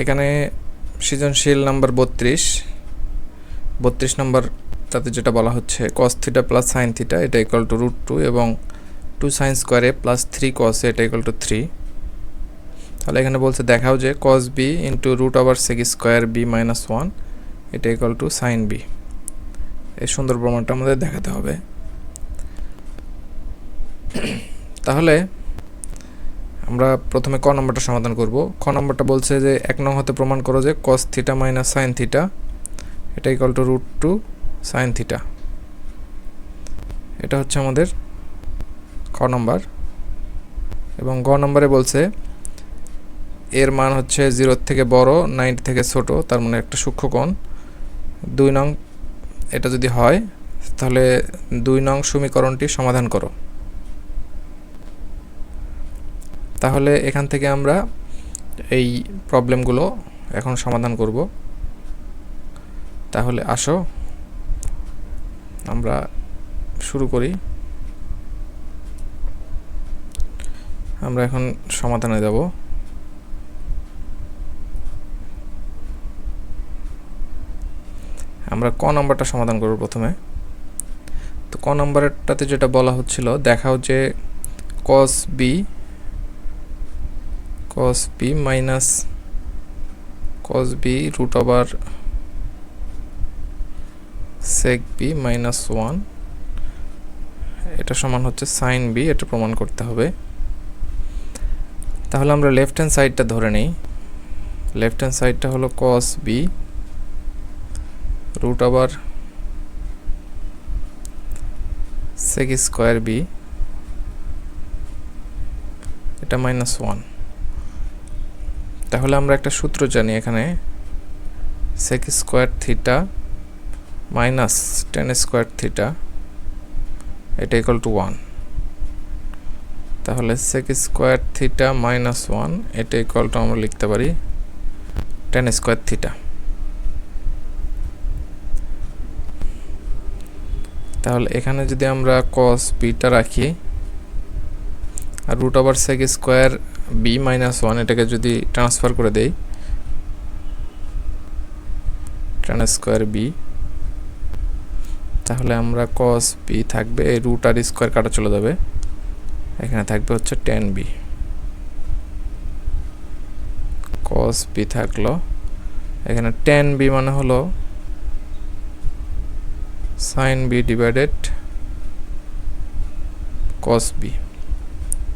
এখানে সৃজনশীল নাম্বার বত্রিশ। বত্রিশ নাম্বার তাতে যেটা বলা হচ্ছে cos theta plus sine theta এটা ইকুয়াল টু রুট টু এবং টু সাইন স্কোয়ারে প্লাস থ্রি কস এটা ইকুয়াল টু থ্রি তাহলে এখানে বলছে, দেখাও যে কস বি ইন্টু রুট আবার sec square B minus one এটা ইকুয়াল টু সাইন বি এই সুন্দর প্রমাণটা আমাদের দেখাতে হবে। তাহলে আমরা প্রথমে ক নম্বরটা সমাধান করব। খ নম্বরটা বলছে যে, এক নং হতে প্রমাণ করো যে cos theta minus sine theta এটা equal to root two sine theta এটা হচ্ছে আমাদের খ নম্বর। এবং গ নম্বরে বলছে, এর মান হচ্ছে জিরোর থেকে বড় নাইনটি থেকে ছোট, তার মানে একটা সূক্ষ্ম সূক্ষ্মকোণ দুই নং, এটা যদি হয়, তাহলে দুই নং সমীকরণটি সমাধান করো। তাহলে এখান থেকে আমরা এই প্রবলেমগুলো এখন সমাধান করব। তাহলে আসো। আমরা শুরু করি। আমরা এখন সমাধানে যাব। আমরা ক নম্বরটা সমাধান করব প্রথমে। তো ক নম্বরটাতে যেটা বলা হচ্ছিল, দেখাও যে cos B cos b minus cos b root over sec b minus 1 এটা সমান হচ্ছে sin b, এটা প্রমাণ করতে হবে। তাহলে আমরা লেফট হ্যান্ড সাইডটা ধরে নেই। লেফট হ্যান্ড সাইডটা হলো cos b root over sec square b, এটা মাইনাস ওয়ান তাহলে আমরা একটা সূত্র জানি এখানে। Sec square theta minus tan square theta এটা ইকুয়াল টু ওয়ান তাহলে sec square theta minus one এটা ইকুয়াল টু আমরা লিখতে পারি টেন স্কোয়ার থিটা তাহলে এখানে যদি আমরা কস বিটা রাখি আর root over sec square B minus one এটাকে যদি ট্রান্সফার করে দেই ট্রান স্কোয়ার বি তাহলে আমরা কস বি থাকবে রুট আর স্কোয়ার কাটা চলে যাবে। এখানে থাকবে হচ্ছে টেন বি কস বি থাকল, এখানে টেন বি মানে হলো sine B divided cos B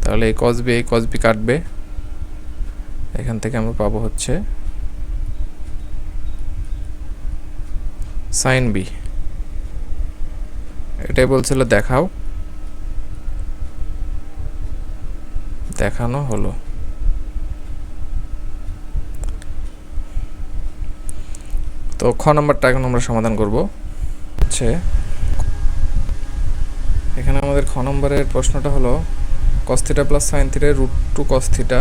তাহলে এই কস বি এই কস বি কাটবে। এখান থেকে আমরা পাবো হচ্ছে সাইন বি এটাই বলছিল দেখাও। দেখানো হলো। তো খ নম্বরটা এখন আমরা সমাধান করব। হচ্ছে এখানে আমাদের খ নম্বরের প্রশ্নটা হলো cos theta plus sine theta root two cos theta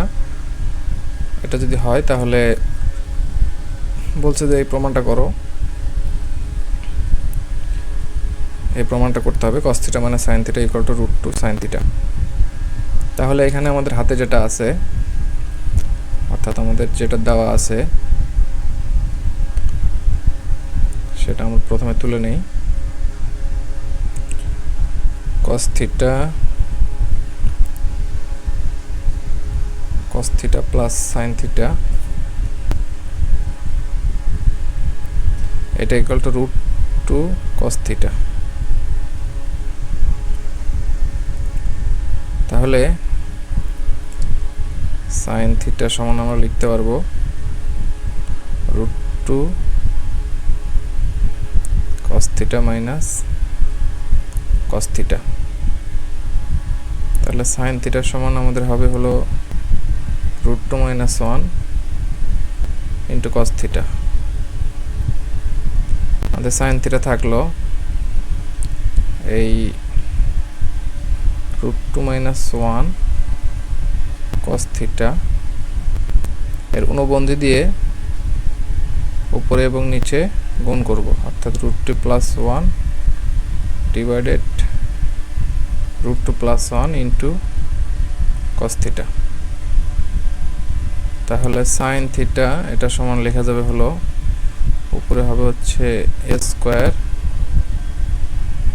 এটা যদি হয় তাহলে বলছে যে এই প্রমাণটা করো। এই প্রমাণটা করতে হবে কস থিটা মানে sine theta equal to root two sine theta তাহলে এখানে আমাদের হাতে যেটা আছে, অর্থাৎ আমাদের যেটা দেওয়া আছে, সেটা আমরা প্রথমে তুলে নেই। Cos theta plus sin theta এটা equal to root two cos theta তাহলে sin theta সমান আমরা লিখতে পারব রুট two cos theta minus cos theta তাহলে sin theta সমান আমাদের হবে হলো root two minus one into cos theta আমাদের সাইন থিটা থাকল এই root two minus one cos theta এর অনুবন্ধী দিয়ে উপরে এবং নিচে গুণ করব। অর্থাৎ root two plus one divided root two plus one into cos theta তাহলে সাইন থিটা এটা সমান লেখা যাবে হলো উপরে হবে হচ্ছে A square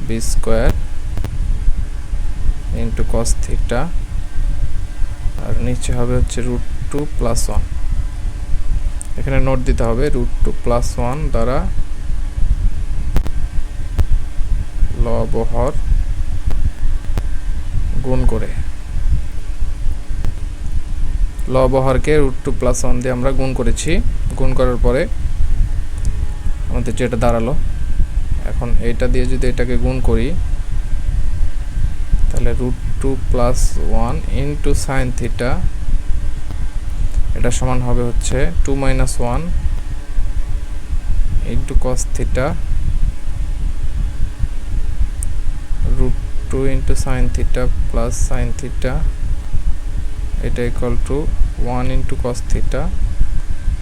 B square into cos theta আর নিচে হবে হচ্ছে রুট টু প্লাস ওয়ান এখানে নোট দিতে হবে রুট টু প্লাস ওয়ান দ্বারা লবহর গুণ করে। লবহরকে রুট টু প্লাস ওয়ান দিয়ে আমরা গুণ করেছি। গুণ করার পরে আমাদের যেটা দাঁড়াল, এখন এইটা দিয়ে যদি এটাকে গুণ করি, তাহলে root two plus one into sine theta এটা সমান হবে হচ্ছে two minus one into cos theta root two into sine theta plus sine theta এটা equal to one into cos theta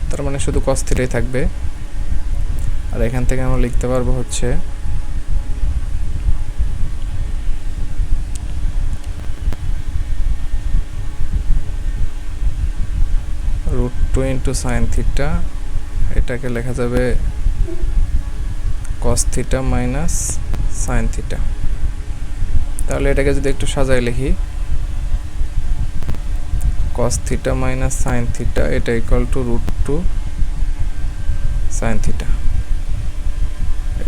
তার মানে শুধু কস থিটাই থাকবে। আর এখান থেকে আমরা লিখতে পারব হচ্ছে root two into sine theta এটাকে লেখা যাবে cos theta minus sine theta তাহলে এটাকে যদি একটু সাজায় লিখি cos theta minus sine theta এটা equal to root two sine theta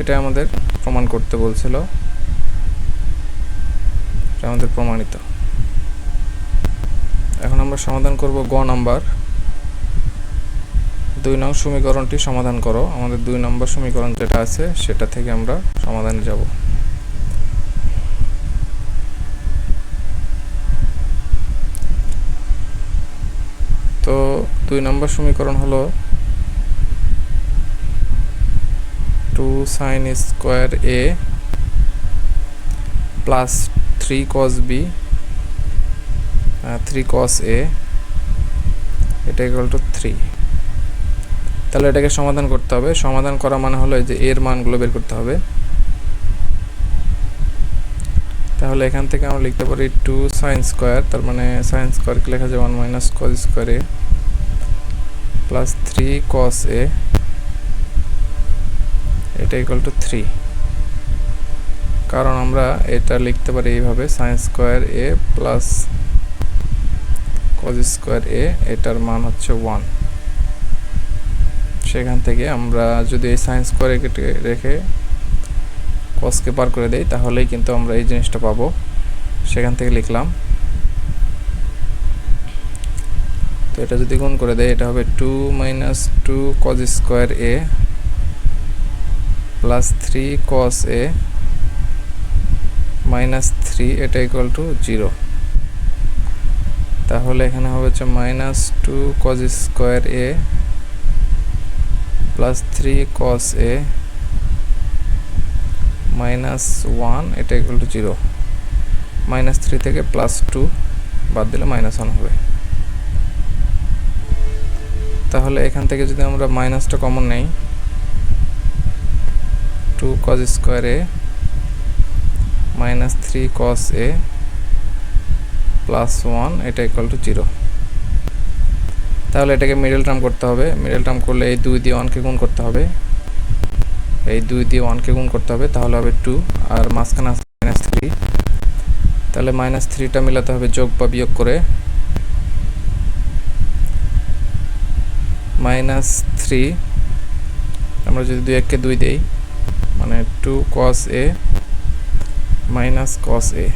এটা আমাদের প্রমাণ করতে বলছিল। এটা আমাদের প্রমাণিত। এখন আমরা সমাধান করব গ নাম্বার। দুই নং সমীকরণটি সমাধান করো। আমাদের দুই নম্বর সমীকরণ যেটা আছে, সেটা থেকে আমরা সমাধানে যাব। তো দুই নম্বর সমীকরণ হলো two sine square A plus three cos B three cos A, এটা ইকুয়াল টু থ্রি তাহলে এটাকে সমাধান করতে হবে। সমাধান করা মানে হলো যে এর মানগুলো বের করতে হবে। তাহলে এখান থেকে আমরা লিখতে পারি টু সাইন স্কোয়ার তার মানে সাইন স্কোয়ারকে লেখা যায় one minus cos square plus three cos A এটা ইকুয়াল টু থ্রি কারণ আমরা এটা লিখতে পারি এইভাবে sine square A plus cos square A এটার মান হচ্ছে ওয়ান সেখান থেকে আমরা যদি এই সাইন স্কোয়ার রেখে কসকে পার করে দেই, তাহলেই কিন্তু আমরা এই জিনিসটা পাবো। সেখান থেকে লিখলাম। তো এটা যদি গুণ করে দেয় এটা হবে two minus two cos square A plus three cos A minus three, এটা ইকুয়াল টু জিরো তাহলে এখানে হবে হচ্ছে minus two cos square A plus three cos A minus one, এটা equal to zero minus three থেকে plus two বাদ দিলে minus one হবে। তাহলে এখান থেকে যদি আমরা মাইনাসটা কমন নেই two cos square A minus three cos A plus one এটা ইকুয়াল টু জিরো তাহলে এটাকে মিডল টার্ম করতে হবে। মিডল টার্ম করলে এই দুই দিয়ে ওয়ানকে গুণ করতে হবে। এই দুই দিয়ে ওয়ানকে গুণ করতে হবে, তাহলে হবে টু আর মাঝখানে আছে মাইনাস থ্রি তাহলে মাইনাস থ্রিটা মিলাতে হবে যোগ বা বিয়োগ করে। মাইনাস থ্রি আমরা যদি দুই এককে দুই দেই মানে two cos A minus cos A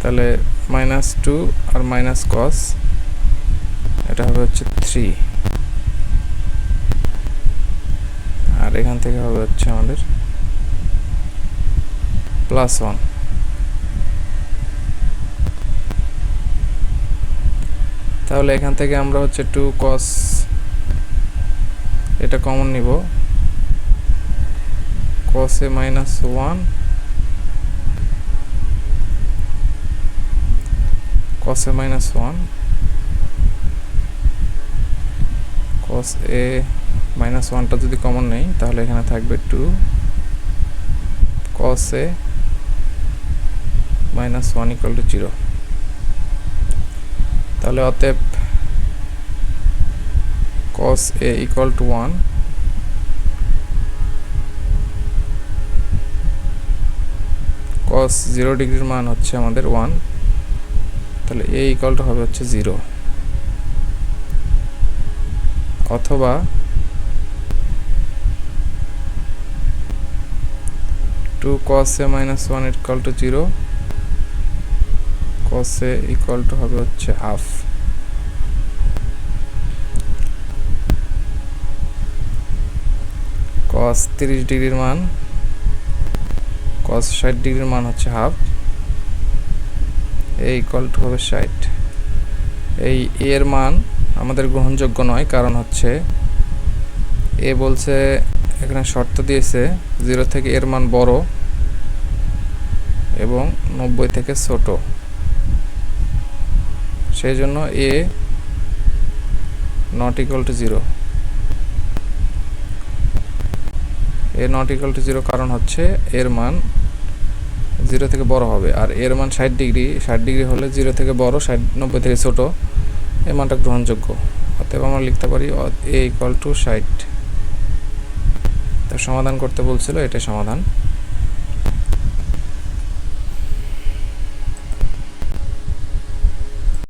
তাহলে মাইনাস টু আর মাইনাস কস এটা হবে হচ্ছে থ্রি আর এখান থেকে হবে হচ্ছে আমাদের প্লাস ওয়ান তাহলে এখান থেকে আমরা হচ্ছে টু কস এটা কমন নিব। cos a minus 1 cos a minus 1 cos a minus ওয়ানটা যদি কমন নেই, তাহলে এখানে থাকবে two cos a minus one equal to zero তাহলে অতএব cos a equal to one cos zero ডিগ্রির মান হচ্ছে আমাদের ওয়ান তাহলে a ইকুয়াল টু হবে হচ্ছে জিরো অথবা two cos a minus one equal to zero cos a equal to হবে হচ্ছে হাফ cos তিরিশ ডিগ্রির মান, cos ষাট ডিগ্রির মান হচ্ছে হাফ এ ইকুয়াল টু হবে ষাট। এই a এর মান আমাদের গ্রহণযোগ্য নয়, কারণ হচ্ছে এ বলছে এখানে শর্ত দিয়েছে জিরো থেকে এর মান বড় এবং নব্বই থেকে ছোট। সেই জন্য A not equal to zero A not equal to zero কারণ হচ্ছে এর মান জিরো থেকে বড় হবে। আর এর মান ষাট ডিগ্রি ষাট ডিগ্রি হলে জিরো থেকে বড়, ষাট, নব্বই থেকে ছোট, এ মানটা গ্রহণযোগ্য। অতএব আমরা লিখতে পারি এ ইকুয়াল টু ষাট। তো সমাধান করতে বলছিল এটাই সমাধান।